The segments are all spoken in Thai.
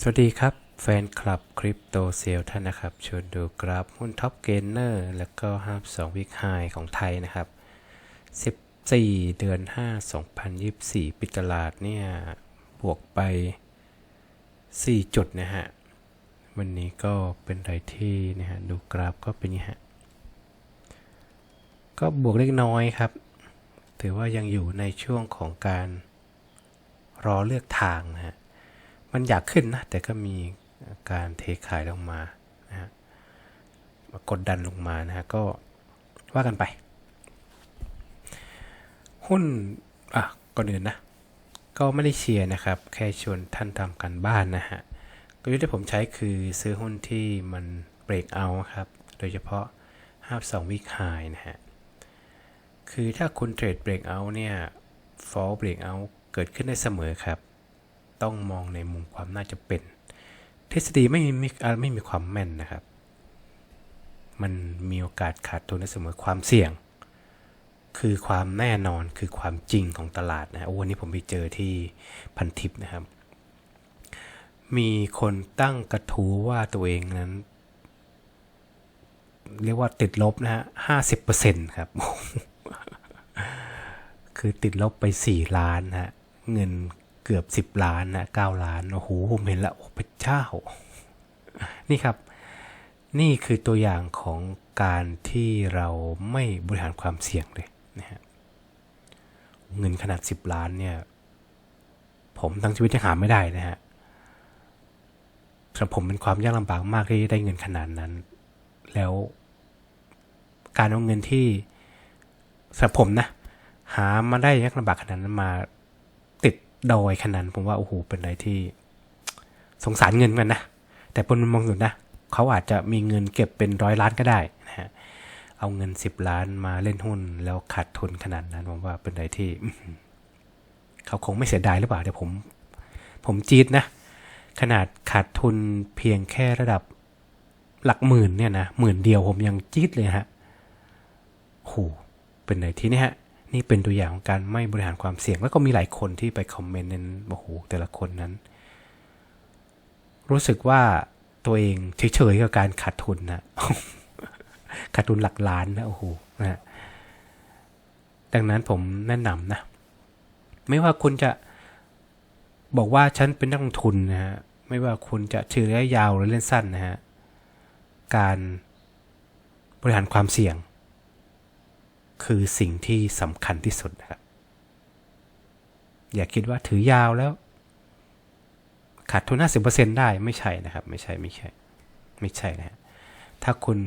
สวัสดีครับ แฟนคลับคริปโตเซลท่านนะครับชวนดูกราฟหุ้นท็อปเกนเนอร์แล้วก็ห้าสองวิกไฮของไทยนะครับ 14 เดือน 5 2024 ปิดตลาดเนี่ย บวกไป 4 จุดนะฮะ วันนี้ก็เป็นไรที่นะฮะ ดูกราฟก็เป็นอย่างฮะ ก็บวกเล็กน้อยครับ ถือว่ายังอยู่ในช่วงของการรอเลือกทางนะฮะ มันอยากขึ้นนะ แต่ก็มีการเทขายลงมานะฮะกดดันลงมานะฮะก็ว่ากันไป หุ้นอะก่อนอื่นนะ ก็ไม่ได้เชียร์นะครับ แค่ชวนท่านทำกันบ้านนะฮะกลยุทธ์ที่ผมใช้คือซื้อหุ้นที่มันเบรกเอาครับ โดยเฉพาะ52วิกไฮนะฮะ คือถ้าคุณเทรดเบรกเอาเนี่ย fall break out เกิดขึ้นได้เสมอครับ ต้องมองในมุมความน่าจะเป็น ทฤษฎีไม่มีอ่ไม่มีความแม่นนะครับ มันมีโอกาสขาดทุนเสมอความเสี่ยง คือความแน่นอนคือความจริงของตลาดนะโอ้วันนี้ผมไปเจอที่พันทิปนะครับ มีคนตั้งกระทู้ว่าตัวเองนั้น เรียกว่าติดลบนะฮะห้าสิบเปอร์เซ็นต์ครับคือติดลบไป 4 ล้านนะฮะ เงิน เกือบ 10 ล้านนะ9ล้าน โอ้โห ผมเห็นแล้วโอ้พระเจ้า นี่ครับ นี่คือตัวอย่างของการที่เราไม่บริหารความเสี่ยงเลยนะฮะเงินขนาด 10 ล้านเนี่ย ผมทั้งชีวิตยังหาไม่ได้นะฮะสำหรับผมเป็นความยากลำบากมากที่ได้เงินขนาดนั้น แล้วการเอาเงินที่สำหรับผมนะ หามาได้ยากลำบากขนาดนั้นมา ดดอยขนาดผมว่าโอ้โหเป็นอะไรที่ สงสารเงินกันนะ แต่บนมองอื่นนะเขาอาจจะมีเงินเก็บเป็นร้อยล้านก็ได้นะฮะเอาเงินสิบล้านมาเล่นหุ้นแล้วขาดทุนขนาดนั้นผมว่าเป็นอะไรที่เขาคงไม่เสียดายหรือเปล่าเดี๋ยวผม ผมจีดนะ ขนาดขาดทุนเพียงแค่ระดับหลักหมื่นเนี่ยนะหมื่นเดียวผมยังจีดเลยฮะโหเป็นอะไรที่นี่ฮะ นี่เป็นตัวอย่างของการไม่บริหารความเสี่ยง แล้วก็มีหลายคนที่ไปคอมเมนต์นั้นโอ้โหแต่ละคนนั้น รู้สึกว่าตัวเองเฉยๆกับการขาดทุนนะขาดทุนหลักล้านนะโอ้โหนะดังนั้นผมแนะนำนะ ไม่ว่าคุณจะบอกว่าฉันเป็นนักลงทุนนะฮะไม่ว่าคุณจะถือระยะยาวหรือเล่นสั้นนะฮะการบริหารความเสี่ยง คือสิ่งที่สำคัญที่สุดนะครับ อย่าคิดว่าถือยาวแล้ว ขาดทุน50%ได้ไม่ใช่นะครับ ไม่ใช่ไม่ใช่ ไม่ใช่นะฮะถ้าคุณ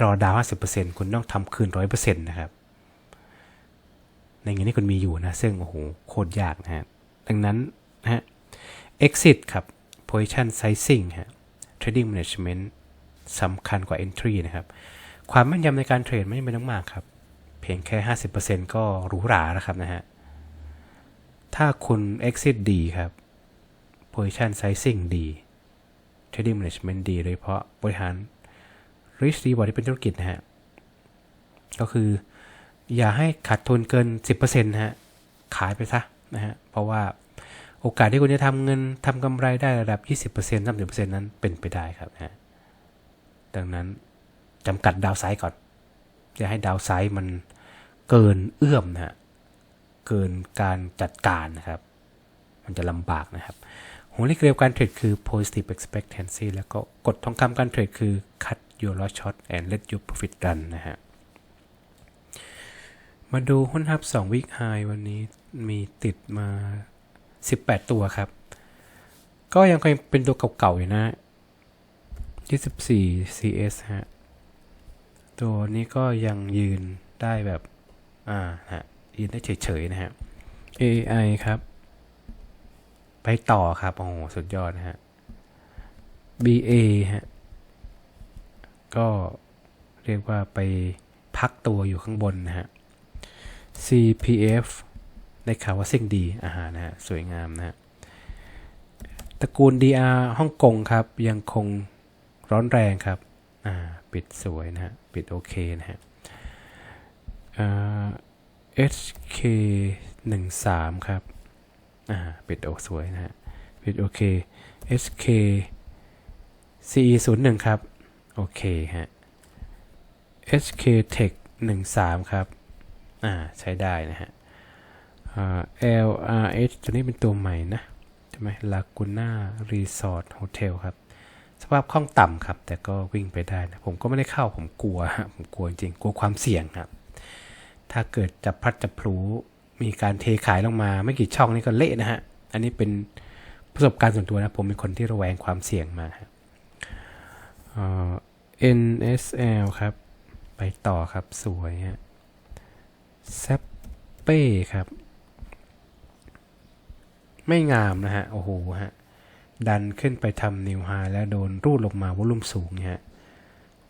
รอดาว50%คุณต้องทำคืน100%นะครับ ในเงินที่คุณมีอยู่นะซึ่งโอ้โหโคตรยากนะฮะดังนั้นนะฮะ exit ครับ position sizing ฮะ trading management สำคัญกว่า entry นะครับ ความแม่นยำในการเทรดไม่จำเป็นต้องมากครับ เพียงแค่ 50%ก็หรูหราแล้วครับนะฮะ ถ้าคุณ exit ดีครับ position sizing ดี trading management ดีโดยเฉพาะบริหาร risk reward ที่เป็นธุรกิจนะฮะ ก็คืออย่าให้ขาดทุนเกิน 10%นะฮะ ขายไปซะนะฮะ เพราะว่าโอกาสที่คุณจะทำเงินทำกำไรได้ระดับ 20% 30%นั้นเป็นไปได้ครับนะฮะ ดังนั้น จำกัดดาวไซด์ก่อนอย่าให้ดาวไซด์มันเกินเอื้อมนะฮะเกินการจัดการนะครับ มันจะลำบากนะครับหัวเลขเรียวการเทรดคือ positive expectancy แล้วก็กฎทองคำการเทรดคือ cut your loss short and let your profit run นะฮะมาดูหุ้นฮับ2 week high วันนี้มีติดมา 18 ตัวครับ ก็ยังคงเป็นตัวเก่าๆอยู่นะ 24 CS ฮะ ตัวนี้ก็ยังยืนได้แบบ อ่าฮะยืนได้เฉยๆนะฮะ AI ครับ ไปต่อครับ โอ้โห สุดยอดนะฮะ BA ฮะ ก็เรียกว่าไปพักตัวอยู่ข้างบนนะฮะ CPF ได้ข่าวว่าสิ่งดีอาหารนะฮะ สวยงามนะฮะ ตระกูล DR ฮ่องกงครับ ยังคงร้อนแรงครับ อ่า ปิดสวยนะฮะ ปิดโอเคนะฮะอ่า HK 1 3ครับ อ่า ปิดโอสวยนะฮะผิดโอเค SK CE 0 1ครับ โอเคฮะ SK Tech 1 3ครับ อ่า ใช้ได้นะฮะ LRH ตัวนี้เป็นตัวใหม่นะ ใช่ไหม Laguna Resort Hotel ครับ สภาพคล่องต่ำครับ แต่ก็วิ่งไปได้นะผมก็ไม่ได้เข้าผมกลัวฮะผมกลัวจริงกลัวความเสี่ยงครับ ถ้าเกิดจะพัดจะพลูมีการเทขายลงมา ไม่กี่ช่องนี่ก็เละนะฮะอันนี้เป็นประสบการณ์ส่วนตัวนะผมเป็นคนที่ระแวงความเสี่ยงมาครับเอ่อ NSL ครับ ไปต่อครับสวยฮะแซปเป้ครับ ไม่งามนะฮะ โอ้โหฮะ ดันขึ้นไปทำนิวไฮแล้วโดนรูดลงมาวอลุ่มสูงเนี่ย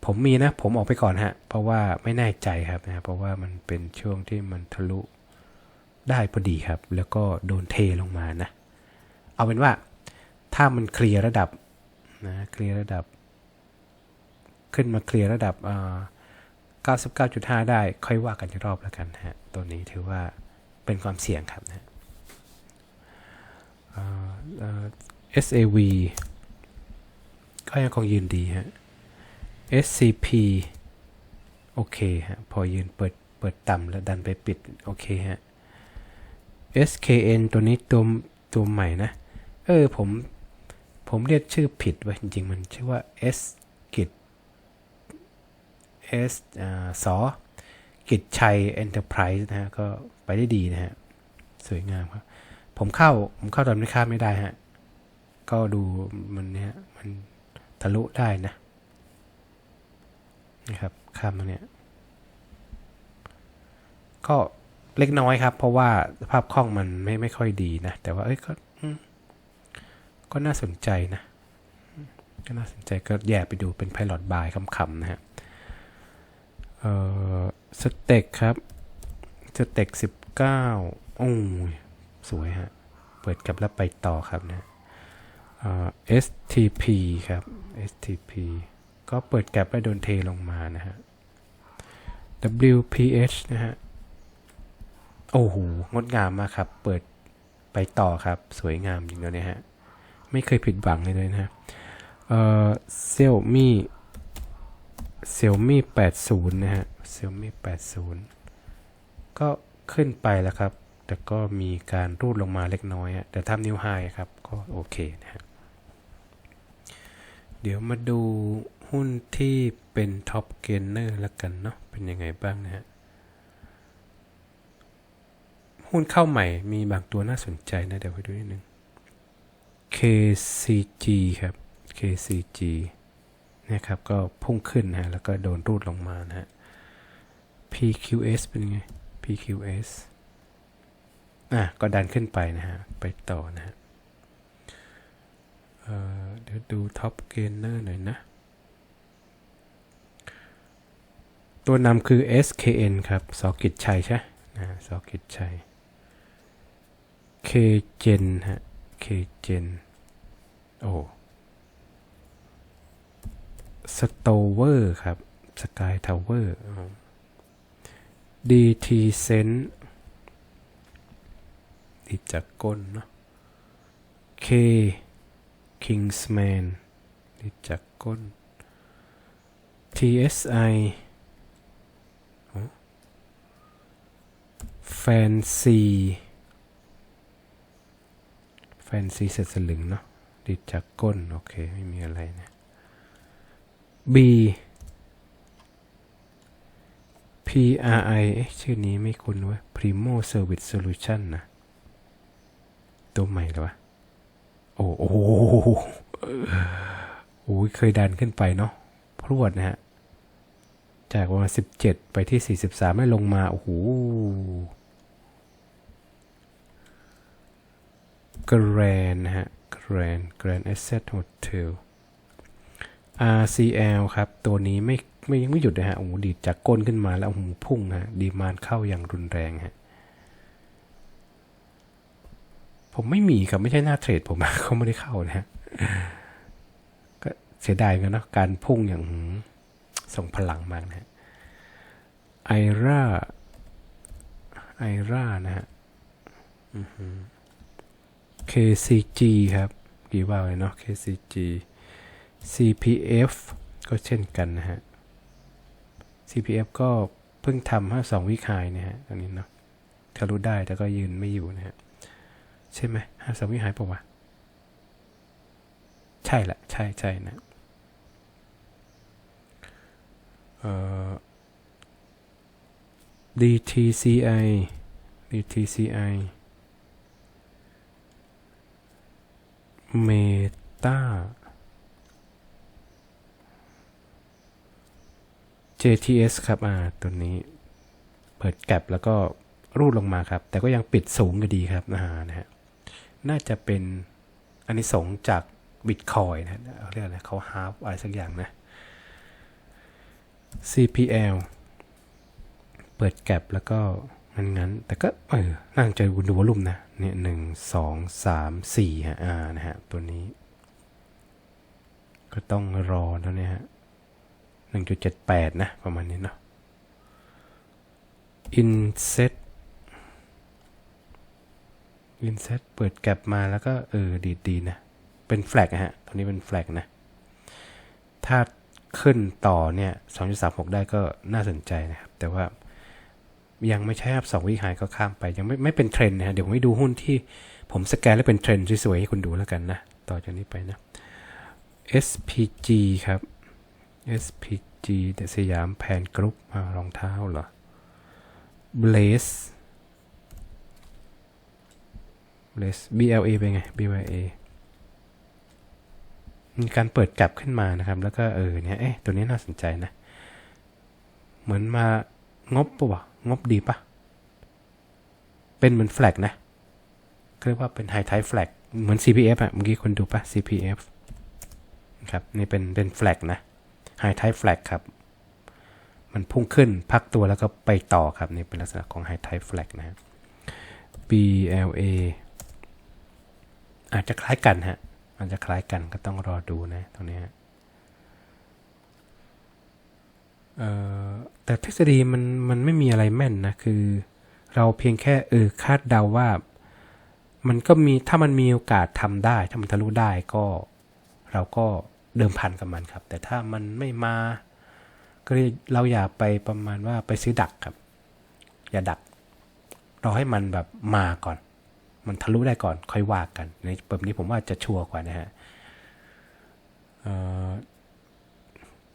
ผมมีนะ ผมออกไปก่อนฮะ เพราะว่าไม่แน่ใจครับนะเพราะว่ามันเป็นช่วงที่มันทะลุได้พอดีครับ แล้วก็โดนเทลงมานะ เอาเป็นว่าถ้ามันเคลียร์ระดับนะเคลียร์ระดับ ขึ้นมาเคลียร์ระดับอ่า99.5 ได้ ค่อยว่ากันรอบแล้วกันฮะ ตัวนี้ถือว่าเป็นความเสี่ยงครับนะ SAV ก็ยังคงยืนดีฮะ SCP โอเคฮะ พอยืนเปิดเปิดต่ำแล้วดันไปปิด โอเคฮะ SKN ตัวนี้ตัวตัวใหม่นะ เออ ผม ผมเรียกชื่อผิดไว้จริง ๆ มันชื่อว่า S กิจ S อ่าสอกิจชัย Enterprise นะฮะ ก็ไปได้ดีนะฮะ สวยงามครับ ผมเข้า ผมเข้าตอนไม่ข้ามไม่ได้ฮะ ก็ดูมันเนี่ยมันทะลุได้นะนะครับข้ามตรงเนี้ยก็เล็กน้อยครับ เพราะว่าสภาพคล่องมันไม่ไม่ค่อยดีนะ แต่ว่าเอ้ยก็ก็น่าสนใจนะ ก็น่าสนใจก็แย่ไปดูเป็นไพลอตบายคำๆนะฮะเอ่อสเต็กครับสเต็กสิบเก้าโอ้ยสวยฮะ เปิดกลับแล้วไปต่อครับนะ STP ครับ STP ก็เปิดแกลบแล้โดนเทลงมานะฮะ WPH นะฮะ โอ้โห งดงามมากครับ เปิดไปต่อครับ สวยงามจริงแล้วเนี่ยฮะ ไม่เคยผิดหวังเลยเลยนะฮะเอ่อ Xiaomi Xiaomi 80 นะฮะ Xiaomi 80 ก็ขึ้นไปแล้วครับ แต่ก็มีการรูดลงมาเล็กน้อยอะแต่ทำนิวไฮครับ ก็โอเคนะฮะ เดี๋ยวมาดูหุ้นที่เป็นท็อปเกนเนอร์แล้วกันเนาะเป็นยังไงบ้างนะฮะ หุ้นเข้าใหม่มีบางตัวน่าสนใจนะ เดี๋ยวไปดูนิดนึง KCG ครับ KCG นะครับก็พุ่งขึ้นนะฮะแล้วก็โดนรูดลงมานะฮะ PQS เป็นไง PQS อะก็ดันขึ้นไปนะฮะ ไปต่อนะฮะเอ่อ ดี๋ยวดูท็อปเกนเนอร์หน่อยนะ ตัวนำคือ SKN ครับสกิจชัยใช่นะสกิจชัย KGen ฮะ KGen โอ้ Stover ครับ Sky Tower อ๋อ DT Sense ดิจากก้นเนาะ K Kingsman ดิจากก้น TSI Fancy Fancy เสร็จสลึงเนาะดิจากก้น โอเค ไม่มีอะไรนะ B PRI ชื่อนี้ไม่คุ้นเว้ย Primo Service Solution นะ ตัวใหม่หรอวะ โอ้โหโอ้ยเคยดันขึ้นไปเนาะพรวดนะฮะ จากประมาณ17ไปที่43ไม่ลงมา โอ้โหกรนนะฮะกรน Grand Asset Hotel RCL ครับ ตัวนี้ไม่ไม่ยังไม่หยุดนะฮะ โอ้โหดีดจากก้นขึ้นมาแล้วโอ้โหพุ่งฮะ ดีมานเข้าอย่างรุนแรงฮะ ผมไม่มีครับไม่ใช่หน้าเทรดผมเขาไม่ได้เข้านะฮะก็เสียดายกันเนาะการพุ่งอย่างส่งพลังมากนะฮะไอร่าไอร่านะฮะ KCG ครับกี้ว่าเลยเนาะ KCG CPF ก็เช่นกันนะฮะ CPF ก็เพิ่งทำห้าสองวิคายนี่ยฮะตรงนี้เนาะทะลุได้แต่ก็ยืนไม่อยู่นะฮะ ใช่ไหมห้าสวิหายปะวะใช่ละ ใช่ใช่นะเอ่อ DTCI DTCI Meta JTS ครับ อ่า ตัวนี้ เปิดแกลบแล้วก็รูดลงมาครับ แต่ก็ยังปิดสูงอยู่ดีครับนะฮะ น่าจะเป็นอันนี้สงจากบิตคอยนะฮะเขาเรียกอะไรเขาฮาร์ฟอะไรสักอย่างนะ CPL เปิดแกลบแล้วก็งั้นงั้นๆแต่ก็เออน่าสนใจดูวอลุ่มนะ เนี่ยหนึ่งสองสามสี่ฮะอ่านะฮะ ตัวนี้ ก็ต้องรอแล้วเนี่ยฮะหนึ่งจุดเจ็ดแปดนะ ประมาณนี้เนาะ Inset Inset เปิดแกลบมาแล้วก็เออดีดีๆนะ เป็นแฟลกนะฮะ ตัวนี้เป็นแฟลกนะ ถ้าขึ้นต่อเนี่ย2.36 ได้ก็น่าสนใจนะครับ แต่ว่ายังไม่ใช่ครับสองวิหายก็ข้ามไป ยังไม่ไม่เป็นเทรนด์นะฮะ เดี๋ยวผมให้ดูหุ้นที่ผมสแกนแล้วเป็นเทรนด์สวยๆให้คุณดูแล้วกันนะ ต่อจากนี้ไปนะ SPG ครับ SPG แต่สยามแพนกรุ๊ปมารองเท้าเหรอ Blaze Blaze BLA เป็นไง BLA มีการเปิดกลับขึ้นมานะครับ แล้วก็เออเนี่ยเอ๊ะตัวนี้น่าสนใจนะ เหมือนมางบปะวะงบดีปะเป็นเหมือนแฟลกนะเรียกว่าเป็นไฮไทแฟลกเหมือน CPF อะเมื่อกี้คุณดูปะ CPF ครับนี่เป็นเป็นแฟลกนะไฮไทแฟลกครับ มันพุ่งขึ้นพักตัวแล้วก็ไปต่อครับ นี่เป็นลักษณะของไฮไทแฟลกนะ BLA อาจจะคล้ายกันฮะอาจจะคล้ายกันก็ต้องรอดูนะตรงนี้ฮะเออแต่ทฤษฎีมันมันไม่มีอะไรแม่นนะคือ เราเพียงแค่เออคาดเดาว่า มันก็มีถ้ามันมีโอกาสทำได้ ถ้ามันทะลุได้ก็ เราก็เดิมพันกับมันครับ แต่ถ้ามันไม่มาก็เราอย่าไปประมาณว่าไปซื้อดักครับ อย่าดักราให้มันแบบมาก่อน มันทะลุได้ก่อนค่อยว่ากัน ในแบบนี้ผมว่าจะชัวร์กว่านะฮะ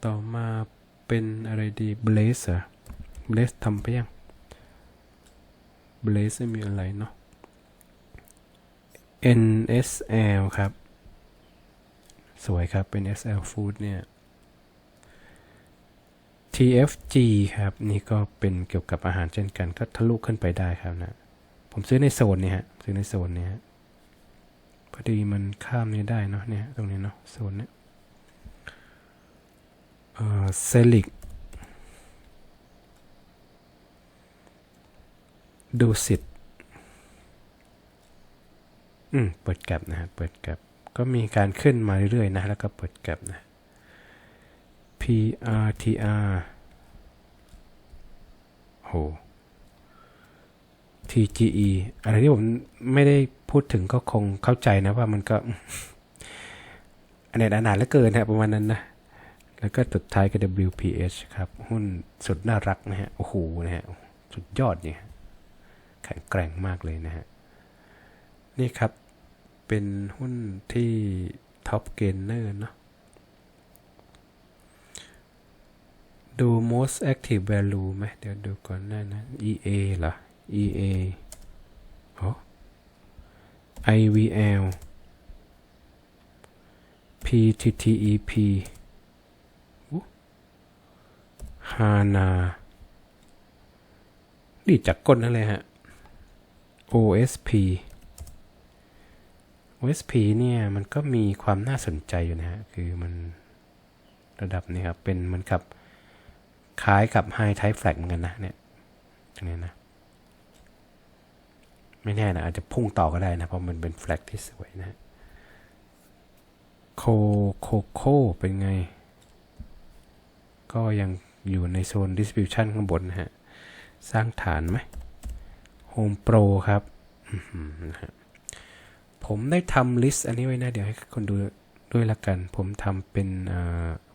ต่อมาเป็นอะไรดี Blaze เหรอ Blaze ทำไปยัง Blaze ไม่มีอะไรเนาะ NSL ครับ สวยครับเป็น SL Food เนี่ย TFG ครับ นี่ก็เป็นเกี่ยวกับอาหารเช่นกันก็ทะลุขึ้นไปได้ครับนะ ผมซื้อในโซนเนี้ฮะซื้อในโซนเนี้ฮะพอดีมันข้ามนี้ได้เนาะเนี่ยตรงนี้เนาะโซนเนี้ยเอ่อเซลิกดูสิทธิ์อืม เปิดแกลบนะฮะ เปิดแกลบก็มีการขึ้นมาเรื่อยๆนะ แล้วก็เปิดแกลบนะ PRTR โห TGE อะไรที่ผมไม่ได้พูดถึงก็คงเข้าใจนะว่ามันก็อันไหนอนานเหลือเกินนะประมาณนั้นนะ แล้วก็สุดท้ายก็ WPH ครับ หุ้นสุดน่ารักนะฮะ โอ้โหนะฮะ สุดยอดเนี่ยแข็งแกร่งมากเลยนะฮะ นี่ครับเป็นหุ้นที่ท็อปเกนเนอร์เนาะดู most active value ไหมเดี๋ยวดูก่อนหน้านะ EA เหรอ EA อ IVL PTTEP อู้ HANA ดีจากก้นนั่นเลยฮะ OSP OSP เนี่ยมันก็มีความน่าสนใจอยู่นะฮะ คือมันระดับนี้ครับ เป็นเหมันกับคล้ายกับ High Type Flag เหมือนกันนะเนี่ยตรงนี้นะ ไม่แน่นะอาจจะพุ่งต่อก็ได้นะ เพราะมันเป็นแฟลกที่สวยนะ โคโคโคเป็นไง ก็ยังอยู่ในโซน distribution ข้างบนนะฮะ สร้างฐานไหม Home Pro ครับ ผมได้ทำลิสต์อันนี้ไว้นะ เดี๋ยวให้คนดูด้วยละกัน ผมทำเป็น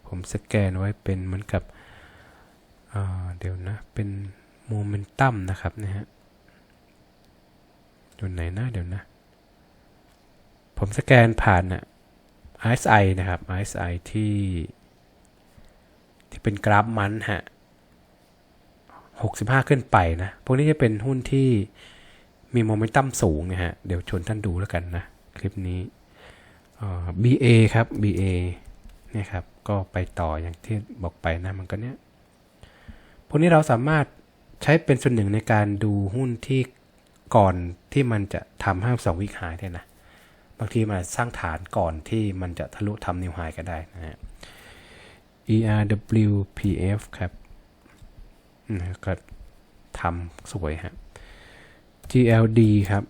ผมสแกนไว้เป็นเหมือนกับเเดี๋ยวนะ เป็นโมเมนตัมนะครับนะฮะ อยู่ไหนนะเดี๋ยวนะ ผมสแกนผ่านนะ่ะ RSI นะครับ RSI ที่ ที่เป็นกราฟมันฮะ65 ขึ้นไปนะ พวกนี้จะเป็นหุ้นที่มีโมเมนตัมสูงนะฮะ เดี๋ยวชวนท่านดูแล้วกันนะ คลิปนี้เอ่อ BA ครับ BA เนี่ยครับ ก็ไปต่ออย่างที่บอกไปนะ มันก็เนี้ย พวกนี้เราสามารถใช้เป็นส่วนหนึ่งในการดูหุ้นที่ ก่อนที่มันจะทำให้สองวิกหายได้นะบางทีมันสร้างฐานก่อนที่มันจะทะลุทำนิวไฮก็ได้นะฮะ ERWPF ครับนะก็ทำสวยฮะ GLD ครับ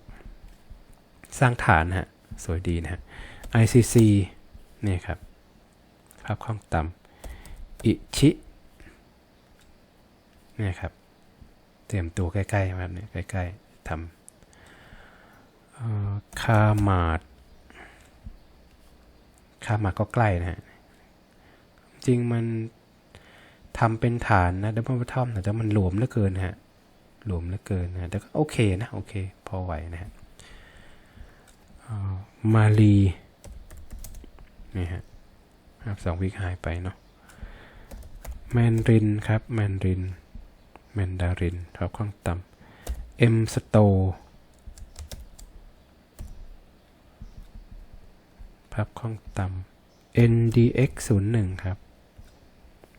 สร้างฐานฮะ สวยดีนะฮะ ICC นี่ครับภาพคล่องต่ำอิชินี่ครับ เตรียมตัวใกล้ๆแบบนี้ใกล้ๆ ทำคามาดคามาดก็ใกล้นะฮะ จริงมันทำเป็นฐานนะดับเบิลบอททอมแต่มันหลวมเหลือเกินฮะ หลวมเหลือเกินนะ แต่ก็โอเคนะ โอเค พอไหวนะฮะมาลีนี่ฮะครับสองวิกหายไปเนาะแมนรินครับ แมนริน แมนดารินครับข้างต่ำ เอ็มสโตภาพข้างต่ำ NDX 0 1ครับ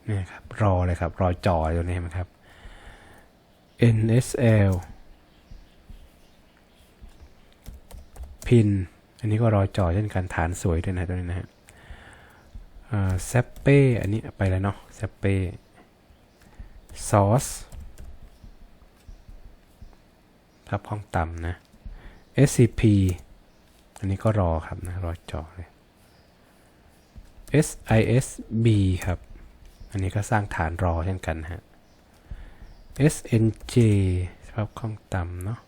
นี่ครับ รอเลยครับ รอจอตัวนี้นไหมครับ NSL พิน อันนี้ก็รอจอเช่นกันฐานสวยด้วยนะตัวนี้นะฮะแซปเป้ อันนี้ไปแล้วเนาะแซปเป้ซอส ครับห้องต่ำนะ SCP อันนี้ก็รอครับนะ รอจอเลย SISB ครับ อันนี้ก็สร้างฐานรอเช่นกันฮะ SNJ สภาพคล่องต่ำเนาะ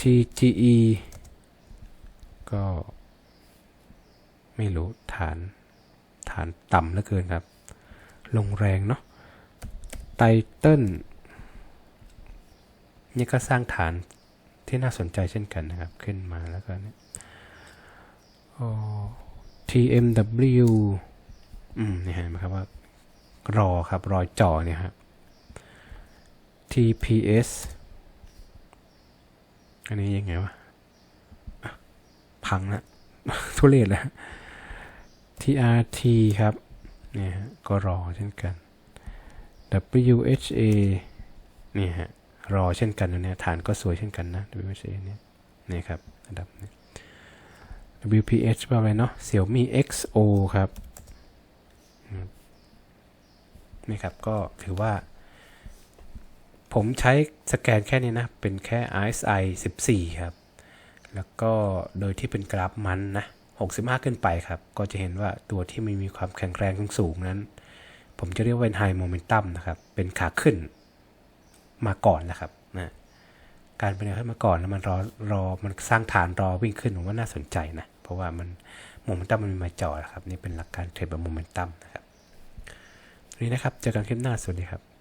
TGE ก็ ไม่รู้ฐานฐานต่ำเหลือเกินครับ ลงแรงเนาะไตเติ้ล นี่ก็สร้างฐานที่น่าสนใจเช่นกันนะครับ ขึ้นมาแล้วก็เนี่ยโอ้ TMW อืมนี่เห็นไหมครับว่า รอครับ รอยจ่อเนี่ยครับ TPS อันนี้ยังไงวะะพังละทุเรศแล้ว TRT ครับเนี่ยฮะก็รอเช่นกัน WHA นี่ฮะ รอเช่นกันนะเนี่ยฐานก็สวยเช่นกันนะ WHA เนี่ยนี่ครับระดับนี้ WPH ว่าไปเนาะ Xiaomi XO ครับนี่ครับ ก็ถือว่า ผมใช้สแกนแค่นี้นะ เป็นแค่ RSI 14 ครับ แล้วก็โดยที่เป็นกราฟมันนะ 65 ขึ้นไปครับ ก็จะเห็นว่าตัวที่ไม่มีความแข็งแรงสูงนั้น ผมจะเรียกว่าเป็นไฮโมเมนตัมนะครับ เป็นขาขึ้น มาก่อนนะครับนะการเป็นขึ้นมาก่อนแล้วมันรอรอมันสร้างฐานรอวิ่งขึ้นผมว่าน่าสนใจนะ เพราะว่ามันโมเมนตัมมันมีมาจอนะครับ นี่เป็นหลักการเทรดแบบโมเมนตัมนะครับนนี้นะครับ เจอกันคลิปหน้าสวัสดีครับ